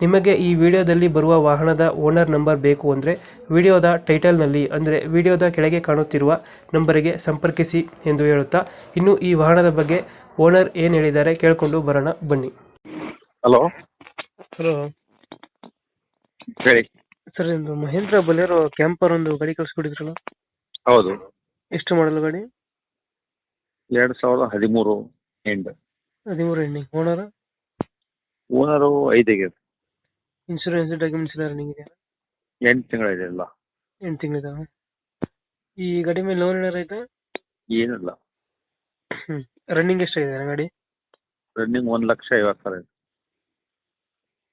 ನಿಮಗೆ ಈ ವಿಡಿಯೋದಲ್ಲಿ ಬರುವ ವಾಹನದ ಓನರ್ ನಂಬರ್ ಬೇಕು ಅಂದರೆ ವಿಡಿಯೋದ ಟೈಟಲ್ನಲ್ಲಿ ಅಂದರೆ ವಿಡಿಯೋದ ಕೆಳಗೆ ಕಾಣುತ್ತಿರುವ ನಂಬರಿಗೆ ಸಂಪರ್ಕಿಸಿ ಎಂದು ಹೇಳುತ್ತಾ ಇನ್ನು ಈ ವಾಹನದ ಬಗ್ಗೆ ಓನರ್ ಏನು ಹೇಳಿದ್ದಾರೆ ಕೇಳಿಕೊಂಡು ಬರೋಣ ಬನ್ನಿ. ಹಲೋ. ಹಲೋ. ಹೇಳಿ. ಸರ್ ಒಂದು ಮಹೇಂದ್ರ ಬಲೇರೋ ಕ್ಯಾಂಪರ್ ಒಂದು ಗಾಡಿ ಕಳಿಸ್ಕೊಡಿದ್ರಲ್ಲ? ಹೌದು. ಎಷ್ಟು ಮಾಡಲು ಗಾಡಿ? ಎರಡು ಸಾವಿರದ ಹದಿಮೂರು ಎಂಡ್. ಹದಿಮೂರು ಎಂಡಿಂಗ್. ಓನರ್? ಓನರು ಐದಿಗೆ. ಇನ್ಶೂರೆನ್ಸ್ ಡಾಕ್ಯುಮೆಂಟ್ಸ್ ಎಲ್ಲ ರನ್ನಿಂಗ್ ಇದೆ ಎಂಟು ತಿಂಗಳಿದೆ ಎಲ್ಲ. ಎಂಟು ತಿಂಗಳಿದಾವೆ ಈ ಗಾಡಿ ಮೇಲೆ ಲೋನ್ ಏನಾರು ಐತೆ ಏನಿಲ್ಲ. ಹ್ಞೂ ರನ್ನಿಂಗ್ ಎಷ್ಟಾಗಿದೆ ಗಾಡಿ? ರನ್ನಿಂಗ್ ಒಂದು ಲಕ್ಷ ಐವತ್ತು ಸಾವಿರ ಇದೆ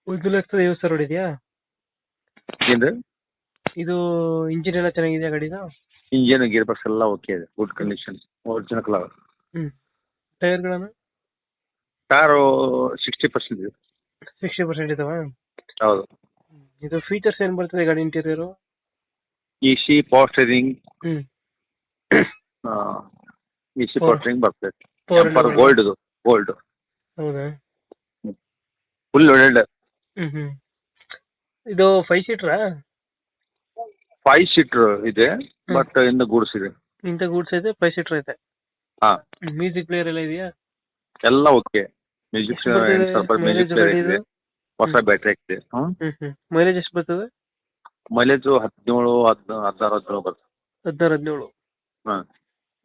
ಒಂದು ಲಕ್ಷದ ಐವತ್ತು ಸಾವಿರ ಹೊಡಿದ್ಯಾ? ಏನು ಇದು ಇಂಜಿನ್ ಎಲ್ಲ ಚೆನ್ನಾಗಿದೆಯಾ ಗಾಡಿದು? ಇಂಜಿನ್ ಗೇರ್ ಬಾಕ್ಸ್ ಎಲ್ಲ ಓಕೆ ಇದೆ. Good condition original colour hmm. ಟೈರ್ಗಳನ್ನು car sixty percent ಇದೆ. ಸಿಕ್ಸ್ಟಿ ಪರ್ಸೆಂಟ್ ಇದಾವ? ಹೌದು. ಇದು ಫೀಚರ್ಸ್ ಏನ್ ಬರ್ತದೆ ಗಾಡಿ ಇಂಟೀರಿಯರ್ ಇಸಿ ಪಾಸ್ಟರಿಂಗ್ power steering hmm. Power steering ಬರ್ತದೆ. ಟೆಂಪರ್ ಗೋಲ್ಡ್ ಇದು ಗೋಲ್ಡ್ ಹೌದಾ? ಫುಲ್ ಒಳ್ಳೆ ಹ್ಮ್ ಹ್ಮ್. ಇದು ಫೈವ್ ಸೀಟ್ರಾ ಫೈವ್ ಸೀಟರ್ ಇದೆ ಬಟ್ ಇನ್ನು ಗೂಡ್ಸ್ ಇದೆ. ಇಂತ ಗೂಡ್ಸ್ ಇದೆ ಫೈವ್ ಸೀಟರ್ ಐತೆ? ಹಾ. ಮ್ಯೂಸಿಕ್ ಪ್ಲೇಯರ್ ಎಲ್ಲ ಇದೆಯಾ? ಎಲ್ಲ ಓಕೆ ಮ್ಯೂಸಿಕ್ ಎಷ್ಟು ಬರ್ತದೆ ಸ್ವಲ್ಪ ಮ್ಯೂಸಿಕ್ ಪ್ಲೇಯರ್ ಇದೆ. ಇದು? ಹೊಸ ಬ್ಯಾಟ್ರಿ ಇದೆ ಹ್ಮ್. ಮೈಲೇಜ್ ಎಷ್ಟು ಬರ್ತದೆ? ಮೈಲೇಜ್ ಹದಿನೇಳು ಹದ್ ಹದಿನಾರು ಹದಿನೇಳು ಬರ್ತದೆ. ಹದಿನಾರು ಹದಿನೇಳು. ಹಾಂ.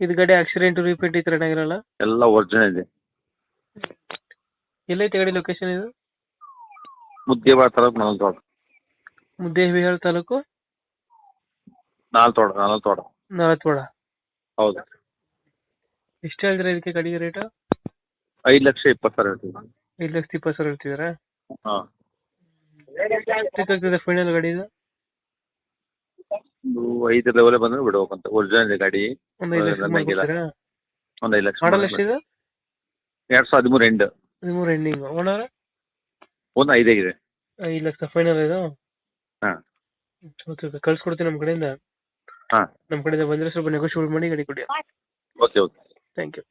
ಇದು ಗಾಡಿ ಆಕ್ಸಿಡೆಂಟ್ ರಿಪೇಟ್ ಈ ತರ ಏನಾಗಿರಲ್ಲ? ಎಲ್ಲ ಒರಿಜಿನಲ್ ಇದೆ. ಎಲ್ಲೈತೆ ಗಾಡಿ ಲೊಕೇಶನ್ ಇದು? ಮುದ್ದೇಬಾಳ ತಾಲೂಕು ನಾಲ್ತೋಡ ಮುದ್ದೇಬಿಹಾಳ್ ತಾಲೂಕು? ನಾಲ್ತೋಡ ನಾಲ್ತೋಡ. ನಾಲ್ತೋಡ. ಹೌದು. ಎಷ್ಟು ಹೇಳಿದ್ರೆ ಇದಕ್ಕೆ ಗಾಡಿಗೆ ರೇಟ್ ಐದು ಲಕ್ಷ ಇಪ್ಪತ್ತು ಸಾವಿರ ಹೇಳ್ತೀವಿ ಐದು ಲಕ್ಷ ಇಪ್ಪತ್ತು ಸಾವಿರ ಹೇಳ್ತಿದ್ದೀರಾ? ಹಾಂ. ಎಷ್ಟಾಗ್ತದೆ ಫೈನಲ್ ಗಾಡಿ ಇದು ಒಂದು ಐದು ಲೆವೆಲ್ ಬಂದ್ರೆ ಬಿಡ್ಬೇಕಂತ ಒರಿಜಿನಲ್ ಇದೆ ಗಾಡಿ. ಒಂದು ಐದು ಲಕ್ಷ. ಮಾಡ್ಕೊಡ್ತೀರಾ? ಒಂದು ಐದು ಲಕ್ಷ ಮಾಡಲ್ ಎಷ್ಟಿದೆ? ಎರಡು ಸಾವಿರದ ಹದಿಮೂರು ಎಂಡ್ ಹದಿಮೂರು ಎಂಡಿಂಗ್ ಓನರ್? ಒಂದು ಐದಾಗಿದೆ ಐದು ಲಕ್ಷ ಫೈನಲ್ ಇದು? ಹಾ. Okay okay. ಕಳ್ಸ್ಕೊಡ್ತೀನಿ ನಮ್ಮ ಕಡೆಯಿಂದ. ಹಾ. ನಮ್ಮ ಕಡೆಯಿಂದ ಬಂದ್ರೆ ಸ್ವಲ್ಪ ನೆಗೋಷಿಯೇಟ್ ಮಾಡಿ ಗಾಡಿ ಕೊಡಿ. Okay okay. Thank you